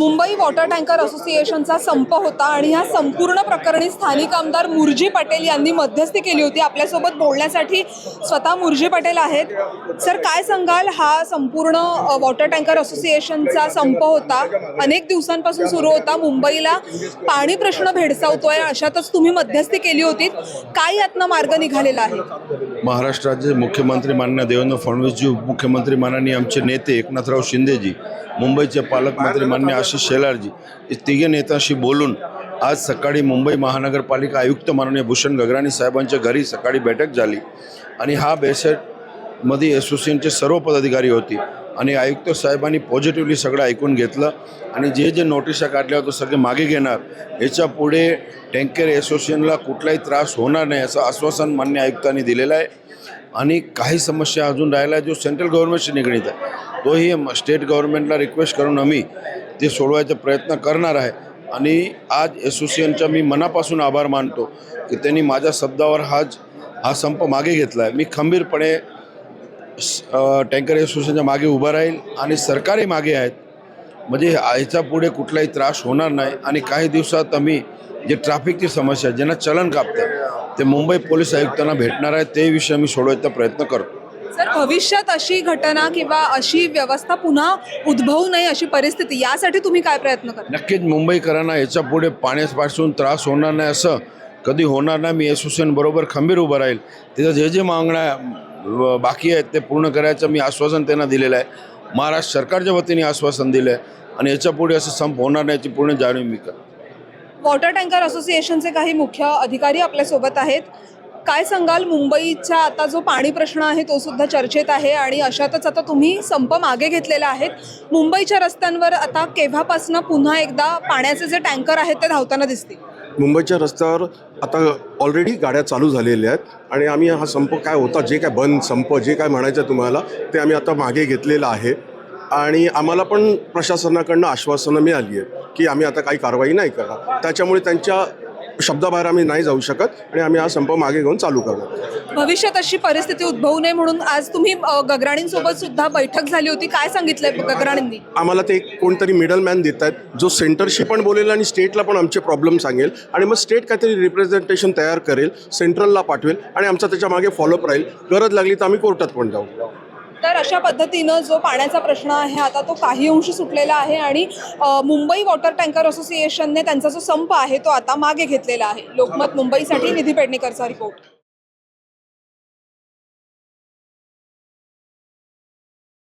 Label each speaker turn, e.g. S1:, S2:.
S1: Mumbai water tanker असोसिएशनचा संप होता आणि ह्या संपूर्ण प्रकरणी स्थानिक आमदार मुरजी पटेल यांनी मध्यस्थी केली होती. आपल्यासोबत बोलण्यासाठी स्वतः मुरजी पटेल आहेत. सर काय सांगाल? हा संपूर्ण वॉटर टँकर असोसिएशनचा संप होता. अनेक दिवसांपासून सुरू होता. मुंबईला पाणी प्रश्न भेडसावतोय. अशातच तुम्ही मध्यस्थी केली होती. काय यातनं मार्ग निघालेला आहे?
S2: महाराष्ट्राचे मुख्यमंत्री मान्य देवेंद्र फडणवीसजी उपमुख्यमंत्री माननीय आमचे नेते एकनाथराव शिंदेजी मुंबईचे पालकमंत्री मान्य आशिष शेलारजी हे तिघे नेत्यांशी बोलून आज सकाळी मुंबई महानगरपालिका आयुक्त माननीय भूषण गगराणी साहेबांच्या घरी सकाळी बैठक झाली आणि हा बेसेटमध्ये असोसिएशनचे सर्व पदाधिकारी होते आणि आयुक्त साहेबांनी पॉझिटिव्हली सगळं ऐकून घेतलं आणि जे जे नोटिसा काढल्या होत्या सगळे मागे घेणार याच्यापुढे टँकर असोसिएशनला कुठलाही त्रास होणार नाही असं आश्वासन मान्य आयुक्तांनी दिलेलं आहे. आणि काही समस्या अजून राहिला आहे जो सेंट्रल गव्हर्नमेंटशी निगडीत आहे. तोही स्टेट गव्हर्नमेंटला रिक्वेस्ट करून आम्ही ते सोडवायचा प्रयत्न करणार आहे. आणि आज असोसिएशनचा मी मनापासून आभार मानतो की त्यांनी माझ्या शब्दावर हा हा संप मागे घेतला आहे. मी खंबीरपणे टँकर असोसिएशनच्या मागे उभा राहील आणि सरकारही मागे आहेत. म्हणजे ह्याच्या पुढे कुठलाही त्रास होणार नाही आणि काही दिवसात आम्ही जे ट्रॅफिकची समस्या ज्यांना चलन कापतं ते मुंबई पोलीस आयुक्तांना भेटणार आहे ते विषय आम्ही सोडवायचा प्रयत्न करतो.
S1: सर भविष्यात अशी घटना किंवा अशी व्यवस्था पुन्हा उद्भवू नये अशी परिस्थिती यासाठी तुम्ही काय प्रयत्न करा
S2: नक्कीच मुंबईकरांना याच्यापुढे पाण्यापासून त्रास होणार नाही असं कधी होणार नाही. मी असोसिएशन बरोबर खंबीर उभं राहील. तिथं जे जे मागण्या बाकी आहेत ते पूर्ण करायचं मी आश्वासन त्यांना दिलेलं आहे. महाराष्ट्र सरकारच्या वतीने आश्वासन दिलं आहे आणि याच्यापुढे असं संप होणार नाही याची पूर्ण जाणीव मी करतो.
S1: वॉटर टँकर असोसिएशनचे काही मुख्य अधिकारी आपल्यासोबत आहेत. काय सांगाल? मुंबईचा आता जो पाणी प्रश्न आहे तो सुद्धा चर्चेत आहे आणि अशातच आता तुम्ही संप मागे घेतलेला आहेत. मुंबईच्या रस्त्यांवर आता केव्हापासनं पुन्हा एकदा पाण्याचे जे टँकर आहेत ते धावताना दिसतील?
S3: मुंबईच्या रस्त्यावर आता ऑलरेडी गाड्या चालू झालेल्या आहेत आणि आम्ही हा संप काय होता जे काय बंद संप जे काय म्हणायचं तुम्हाला ते आम्ही आता मागे घेतलेलं आहे. आणि आम्हाला पण प्रशासनाकडनं आश्वासनं मिळाली आहेत की आम्ही आता काही कारवाई नाही करणार त्याच्यामुळे त्यांच्या शब्दाबाहेर आम्ही नाही जाऊ शकत आणि आम्ही हा संप मागे घेऊन चालू करणार
S1: भविष्यात अशी परिस्थिती उद्भवू नये म्हणून आज तुम्ही गगराणींसोबत सुद्धा बैठक झाली होती. काय सांगितलंय गगराणींनी?
S3: आम्हाला ते एक कोणतरी मिडल मॅन देत आहेत जो सेंटरशी पण बोलेल आणि स्टेटला पण आमचे प्रॉब्लेम सांगेल आणि मग स्टेट काहीतरी रिप्रेझेंटेशन तयार करेल सेंट्रलला पाठवेल आणि आमचा त्याच्यामागे फॉलोअप राहील. गरज लागली तर आम्ही कोर्टात पण जाऊ.
S1: तर अशा पद्धतीनं जो पाण्याचा प्रश्न आहे आता तो काही अंशी सुटलेला आहे आणि मुंबई वॉटर टँकर असोसिएशनने त्यांचा जो संप आहे तो आता मागे घेतलेला आहे. लोकमत मुंबईसाठी निधी पेडणेकरचा रिपोर्ट